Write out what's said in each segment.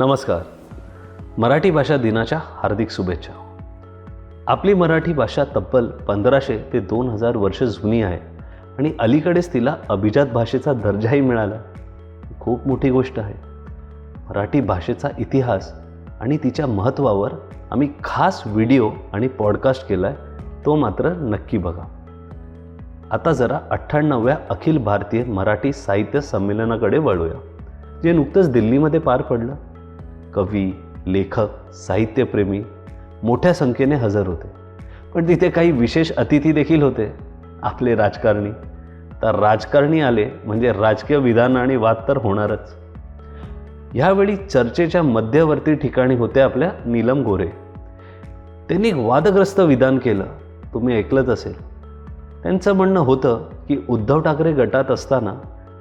नमस्कार. मराठी भाषा दिनाच्या हार्दिक शुभेच्छा. आपली मराठी भाषा तब्बल पंधराशे ते दोन हजार वर्ष जुनी आहे आणि अलीकडेच तिला अभिजात भाषेचा दर्जाही मिळाला. खूप मोठी गोष्ट आहे. मराठी भाषेचा इतिहास आणि तिच्या महत्त्वावर आम्ही खास व्हिडिओ आणि पॉडकास्ट केला आहे तो मात्र नक्की बघा. आता जरा अठ्ठ्याण्णव्या अखिल भारतीय मराठी साहित्य संमेलनाकडे वळूया जे नुकतंच दिल्लीमध्ये पार पडलं. कवी लेखक साहित्यप्रेमी मोठ्या संख्येने हजर होते. पण तिथे काही विशेष अतिथी देखील होते आपले राजकारणी. तर राजकारणी आले म्हणजे राजकीय विधान आणि वाद तर होणारच. ह्यावेळी चर्चेच्या मध्यवर्ती ठिकाणी होते आपल्या नीलम गोरे. त्यांनी वादग्रस्त विधान केलं. तुम्ही ऐकलंच असेल. त्यांचं म्हणणं होतं की उद्धव ठाकरे गटात असताना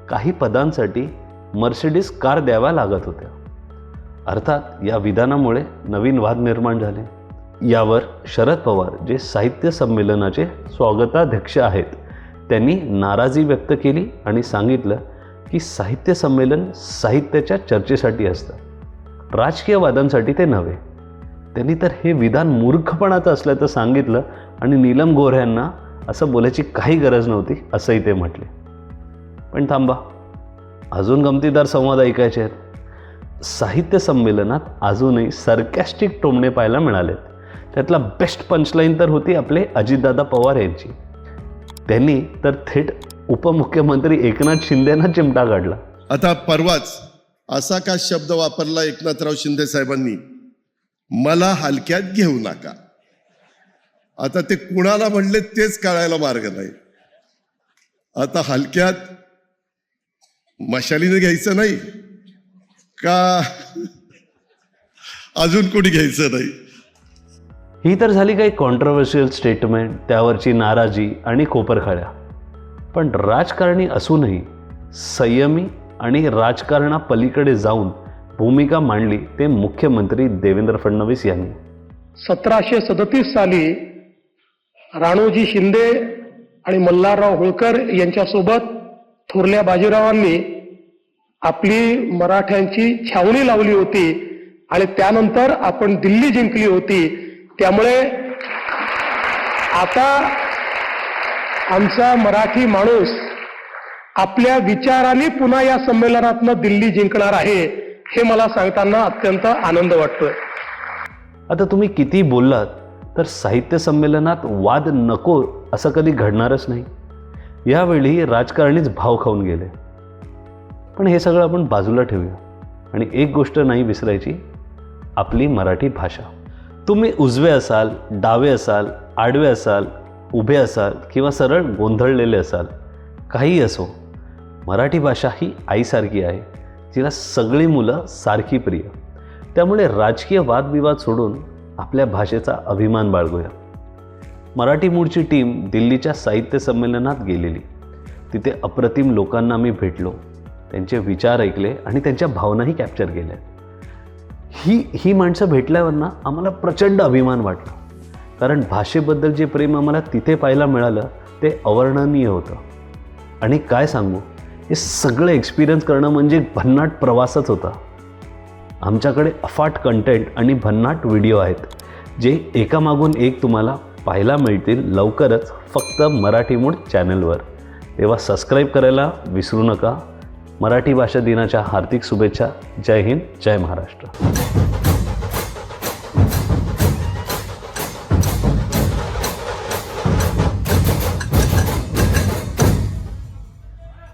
काही पदांसाठी मर्सिडीज कार द्याव्या लागत होत्या. अर्थात या विधानामुळे नवीन वाद निर्माण झाले. यावर शरद पवार जे साहित्य संमेलनाचे स्वागताध्यक्ष आहेत त्यांनी नाराजी व्यक्त केली आणि सांगितलं की साहित्य संमेलन साहित्याच्या चर्चेसाठी असतं. राजकीय वादांसाठी ते नव्हे. त्यांनी तर हे विधान मूर्खपणाचं असल्याचं सांगितलं आणि नीलम गोऱ्हे यांना असं बोलायची काही गरज नव्हती असंही ते म्हटले. पण थांबा. अजून गमतीदार संवाद ऐकायचे आहेत. साहित्य संमेलनात अजूनही सरकॅस्टिक टोमणे पाहायला मिळालेत. त्यातला बेस्ट पंचलाईन तर होती आपले अजितदादा पवार यांची. त्यांनी तर थेट उपमुख्यमंत्री एकनाथ शिंदेना चिमटा काढला. आता परवाच असा का शब्द वापरला एकनाथराव शिंदे साहेबांनी? मला हलक्यात घेऊ नका. आता ते कुणाला म्हणले तेच कळायला मार्ग नाही. आता हलक्यात मशालीने घ्यायचं नाही. का? अजून कोणी घ्यायचं नाही. ही तर झाली काही कॉन्ट्रोवर्शियल स्टेटमेंट त्यावरची नाराजी आणि कोपरखाळ्या पण राजकारणी असूनही संयमी आणि राजकारणापलीकडे जाऊन भूमिका मांडली ते मुख्यमंत्री देवेंद्र फडणवीस यांनी. सतराशे सदतीस साली राणोजी शिंदे आणि मल्हारराव होळकर यांच्यासोबत थोरल्या बाजीरावांनी आपली मराठ्यांची छावणी लावली होती आणि त्यानंतर आपण दिल्ली जिंकली होती. त्यामुळे आता आमचा मराठी माणूस आपल्या विचाराने पुन्हा या संमेलनातनं दिल्ली जिंकणार आहे हे मला सांगताना अत्यंत आनंद वाटतोय. आता तुम्ही किती बोललात तर साहित्य संमेलनात वाद नको असं कधी घडणारच नाही. यावेळी राजकारणीच भाव खाऊन गेले. पण हे सगळं आपण बाजूला ठेवूया. आणि एक गोष्ट नाही विसरायची आपली मराठी भाषा. तुम्ही उजवे असाल डावे असाल आडवे असाल उभे असाल किंवा सरळ गोंधळलेले असाल काहीही असो मराठी भाषा ही आईसारखी आहे तिला सगळी मुलं सारखी प्रिय. त्यामुळे राजकीय वादविवाद सोडून आपल्या भाषेचा अभिमान बाळगूया. मराठी मूळची टीम दिल्लीच्या साहित्य संमेलनात गेलेली. तिथे अप्रतिम लोकांना मी भेटलो. त्यांचे विचार ऐकले आणि त्यांच्या भावनाही कॅप्चर केल्या. ही ही माणसं भेटल्यावर ना आम्हाला प्रचंड अभिमान वाटला. कारण भाषेबद्दल जे प्रेम आम्हाला तिथे पाहायला मिळालं ते अवर्णनीय होतं. आणि काय सांगू हे सगळं एक्सपिरियन्स करणं म्हणजे एक भन्नाट प्रवासच होता. आमच्याकडे अफाट कंटेंट आणि भन्नाट व्हिडिओ आहेत जे एकामागून एक तुम्हाला पाहायला मिळतील लवकरच फक्त मराठी मूड चॅनलवर तेव्हा सबस्क्राईब करायला विसरू नका. मराठी भाषा दिनाच्या हार्दिक शुभेच्छा. जय हिंद जय महाराष्ट्र.